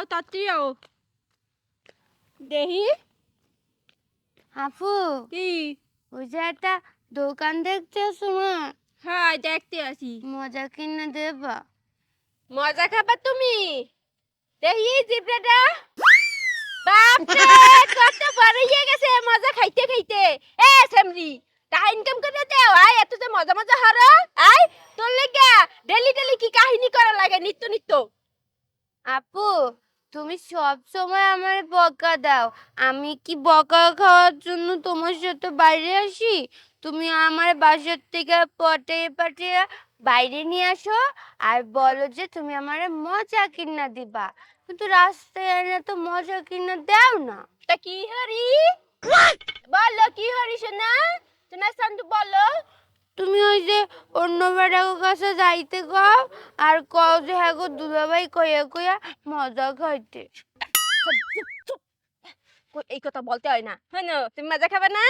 আও তাড়াতাড়ি আও দেহি আপু কি? ওই যে একটা দোকান দেখতেছো মা। হ্যাঁ দেখতে আসি। মজা কিনে দেবা। মজা খাবা তুমি? দেহি জিব্রাটা। বাপরে কত বড় হয়ে গেছে মজা খাইতে খাইতে। এ সেমরি টাকা ইনকাম করে দেও। আয় এত যে মজা মজা হর। আয় তোর লেগা ডেলি ডেলি কি কাহিনী করা লাগে? নিত্য নিত্য। আপু তুমি সব সময় আমার বকা দাও। আমি কি বকা খাওয়ার জন্য তোমার সাথে বাইরে আসি? তুমি আমার বাসার থেকে পটে পাঠিয়ে বাইরে নিয়ে আসো আর বলো যে তুমি আমার মজা কিনা দিবা। কিন্তু রাস্তায় এনে তো মজা কিনা দাও না। তা কি হরি? বলো কি হরি শোনা তোমার সন্ধু বলো। তুমি ওই যে অন্য বেড়ার কাছে যাইতে কও আর কও যে হ্যাঁ গো দুলাভাই কইয়া কইয়া মজা খাইতে। এই কথা বলতে হয় না। হ্যাঁ তুমি মজা খাবে না?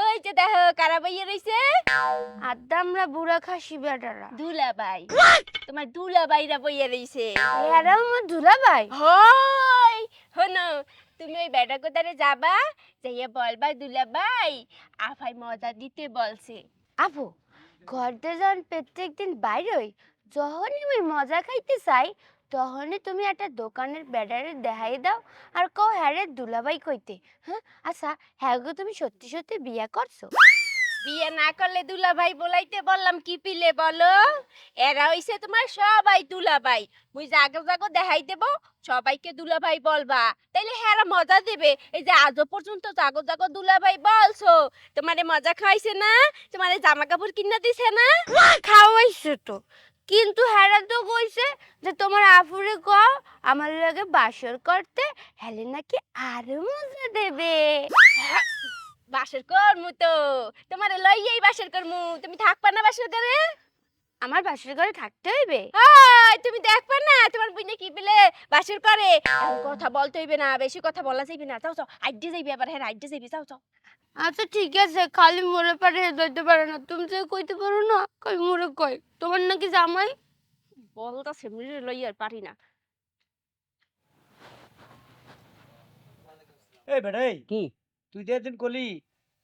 ওই যে দেখো কারা বইয়ে রইছে? আমরা বুড়া খাসি বেড়ারা দুলাবাই তোমার দুলাবাইরা বইয়ে রইছে। এরা আমার দুলাভাই? হয়। হনো তুমি ওই বেটা কোথারে যাবা যাইয়া বলবা দুলাবাই আফাই মজা দিতে বলছে। আপু ঘরতে যখন প্রত্যেক দিন বাইরে হই যখনই আমি মজা খাইতে চাই, তখনই তুমি একটা দোকানের ব্যাটারে দেখাই দাও আর কও হ্যাঁ রে দুলাভাই কইতে। হ্যাঁ আচ্ছা হ্যাঁ গো, তুমি সত্যি সত্যি বিয়া করছ? বিয়ে না করলে দুলাভাই বলাইতে বললাম, কি পিলে বলো? এরা হইছে তোমার সবাই দুলাভাই। মুই জাগো জাগো দেখাই দেব, সবাইকে দুলাভাই বলবা। তাইলে হেরা মজা দেবে। এই যে আজও পর্যন্ত জাগো জাগো দুলাভাই বলছো। তোমারে মজা খাইছে না? তোমারে জামা কাপড় কিনা দিছে না? খাওয়াইছে তো। কিন্তু হ্যারা তো কইছে যে তোমার আফুরে কও, আমার লগে বাসর করতে, হেলে নাকি আরও মজা দেবে। বাসর করমু তো। তোমারে লইয়াই বাসর করমু। তুমি থাকবা না বাসর করে আমার বাসর ঘরে থাকতে হইবে? হাই তুমি দেখবা না? তোমার বুইনে কি বিলে? বাসর করে কথা বলতে হইবে না বেশি কথা বলা যাইবে না। যাও যাও আইডে যাইবে আবার হ্যাঁ আইডে যাইবে যাও যাও। আচ্ছা ঠিক আছে খালি মোরে পারে যেতে পারে না। তুমি যে কইতে পারো না কই মোরে কই? তোমার নাকি জামাই? বলতা সেমনি লই আর পারি না। এই বেটাই কি? তুই যে একদিন কলি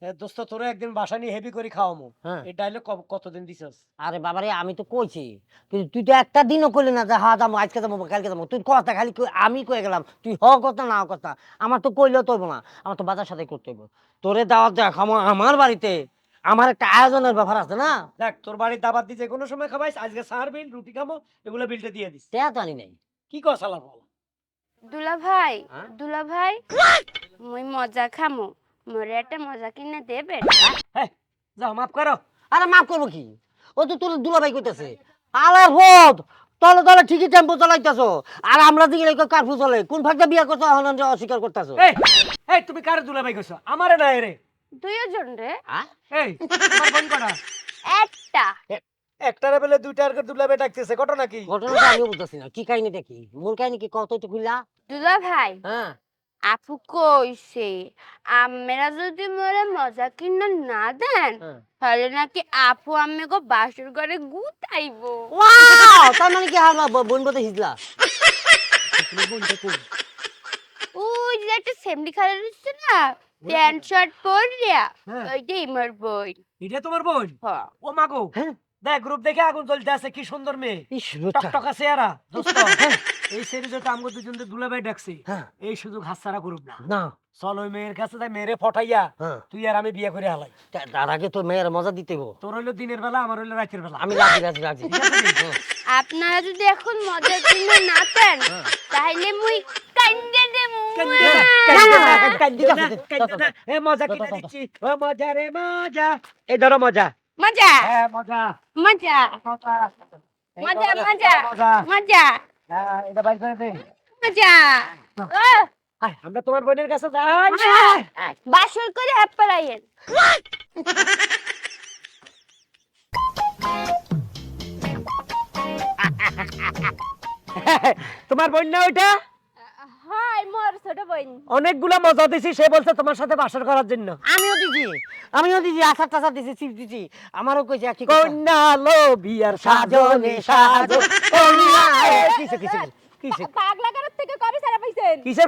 দোস্ত তোরা একদিন বাসা নিয়ে হেভি করে খাওয়ামো। হ্যাঁ। এই ডাইলগ কতদিন দিছস? আরে বাবারে আমি তো কইছি কিন্তু তুই তো একটা দিনও কইলি না যে হ্যাঁ যাব আজকে যাব কালকে যাব। তুই কথা খালি কই- আমি কয়ে গেলাম তুই হ কথা না হ কথা আমার তো কইলেও তৈব না আমার তো বাজার সাথে করতে হইব। তোরে দাওয়াত দেখ আমার আমার বাড়িতে আমার একটা আয়োজনের ব্যাপার আছে না? দেখ তোর বাড়ির দাবাত দিয়ে কোনো সময় খাবাইস আজকে সার বিল রুটি খামো এগুলো বিলটা দিয়ে দিস। তো আনি নাই। কি আলাপ বল? দুলা ভাই হ্যাঁ? দুলা ভাই মুই মজা খামু। মোরে একটা মজা কিনে দেবে যাও মাফ করো। আরে মাফ করব কি? ও তো তোর দুলাভাই আলার পথ তলে তলে ঠিকই টেম্পো চালাইতেছো। আর আমরা দিকে কার্ফু চলে কোন ফাঁকটা বিয়া করছ এখন অস্বীকার করতেছো? এই এই তুমি কার দুলাভাই কইছো? আমারে না এরে দুইজন রে। এই তোমার বোন কটা? একটা। একটারে বেলে দুইটার করে দুলাভাই ডাকতেছে ঘটনা কি? ঘটনাটা আমিও বুঝতেছি না। কি কাহিনীটা কি? মূল কাহিনী কি? কত একটু খুললা দুলা ভাই হ্যাঁ। আপু কইছে আমরা যদি মোরে মজা কিনে না দেন হ্যাঁ। তাহলে নাকি আপু আমি গো বাসুর ঘরে গুতাইবো। ওয়াও! তার মানে কি হার বোন বলতে হিজলা? ওই যে একটা সেমনি খেলা দিচ্ছে না প্যান্ট শার্ট পরিয়া হ্যাঁ। ওইটাই আমার বই এটা তোমার বোন? হ্যাঁ। ও মাগো হ্যাঁ। দেখ গ্রুপ দেখে আগুন জ্বলতে আছে কি সুন্দর মেয়ে। টকটকা চেহারা দোস্ত। এই সিরিজে তো আমগো দুলাভাই ডাকছি। হ্যাঁ। এই সুযোগ হাতছাড়া করুক না। না। চল ওই মেয়ের কাছে তাই মেরে ফটাইয়া হ্যাঁ। তুই আর আমি বিয়ে করে হালাই। তার আগে তো মেয়ের মজা দিতে গো তোর হইল দিনের বেলা আমার হইল রাতের বেলা। আমি রাজি রাজি রাজি। হ্যাঁ। আপনারা যদি এখন মজা কিনে না দেন হ্যাঁ। তাহলে মুই কান্দে দেবো। কান্দে কান্দে। এ মজা কিনে দিচ্ছি। ও মজা রে মজা। এই ধরো মজা। মজা। হ্যাঁ মজা। মজা। মজা। মজা মজা, হ্যাঁ এটা বাইর করে দে। মজা। আমরা তোমার বোনের কাছে যাই। বাসর করে হ্যাপারাইয়েন তোমার বোন না ওইটা? ছোট বোন। অনেকগুলা মজা দিছি সে বলছে তোমার সাথে বাসর করার জন্য। আমিও দিছি আমিও দিছি আচার টাচার দিছি চিপ দিছি। আমারও কইছে একই কন্যা লো বিয়ার সাজনে সাজো। কন্যা পাগলা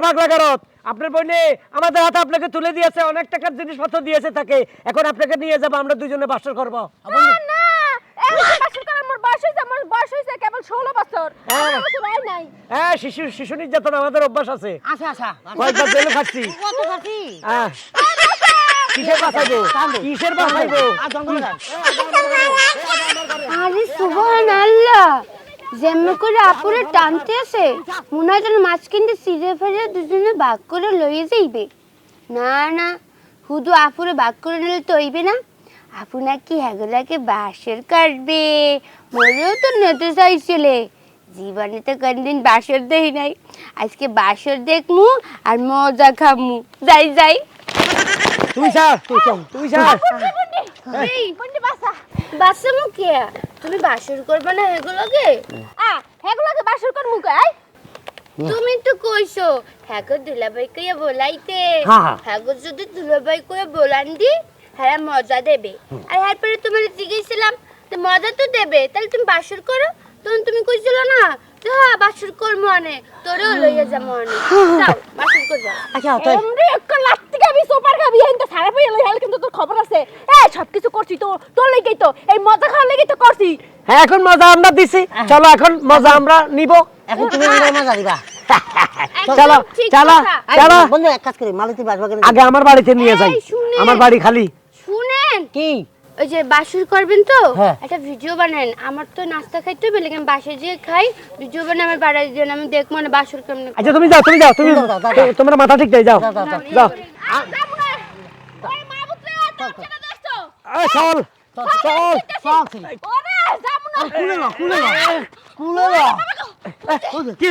ভাগলা গারত আপনার বোনে আমাদের হাতে আপনাকে তুলে দিয়েছে অনেক টাকার জিনিসপত্র দিয়েছে তাকে। এখন আপনাকে নিয়ে যাব আমরা দুজনে বাসর করব না না এখন তো বাসর করার আমার বয়স হয়েছে আমার বয়স হয়েছে কেবল ষোলো বছর। হ্যাঁ। আমার হয় নাই। হ্যাঁ শিশু শিশু নির্যাতন আমাদের অভ্যাস আছে। আচ্ছা আচ্ছা। কয়েকবার জেলে খাচ্ছি। কত খাচ্ছি। হ্যাঁ। কিসের কিসের আর জঙ্গলে যান। আরে সুবহান আল্লাহ যেমন করে আপুরে টানতে আছে মনে হয় যেন মাঝখানটা সিঁড়ে ফেলে দুজনে ভাগ করে লইয়ে যাইবে। না না শুধু আপুরে ভাগ করে নিলে তো হইবে না। আপু নাকি হেগুলাকে বাসর কাটবে মরেও তো নিতে চাইছিলে। জীবনে তো কোনদিন বাসর দেই নাই। আজকে বাসর দেখমু আর মজা খামু। যাই যাই। তুই স্যার তুই স্যার এই বন্ডি বাসা। বাসা মুখে তুমি বাসর করবে না হেগুলোকে আ হেগুলাকে বাসর কর মুখে আই তুমি তো কইছো হ্যাগো দুলাভাই কইয়া বলাইতে। হ্যাঁ, হ্যাঁ। হ্যাগো যদি দুলাভাই কইয়া বলান দি হ্যাঁ মজা দেবে। আর এরপরে তোমার জিজ্ঞেসছিলাম তো মজা তো দেবে? তাহলে তুমি বাসর করো? তখন তুমি কইছিল না যে হ্যাঁ বাসর করব অনে তোরেও লইয়া যাব অনে যাও বাসর করব আচ্ছা তাই একটা লাত্তি খাবি সুপার খাবি এই তো সারা পেয়ে লই কিন্তু তোর খবর আছে। এ সব কিছু করছি তো তোর লেগেই তো এই মজা খাওয়ার লেগেই তো করছি। হ্যাঁ এখন মজা আমরা দিছি। চলো এখন মজা আমরা নিব। এখন তুমি মজা দিবা। চলো চলো চলো। বন্ধু এক কাজ করি মালতী বাসবা কেন আগে আমার বাড়িতে নিয়ে যাই। আমার বাড়ি খালি। জানেন কি ওই যে বাসুর করবেন তো একটা ভিডিও বানান আমার তো নাস্তা খাইতে বলে কেন বাসে যে খাই ভিডিও বানান আমার বাড়ি দেন আমি দেখ মনে বাসুর কেমন আচ্ছা তুমি যাও তুমি যাও তুমি তোমার মাথা ঠিক যাও যাও কি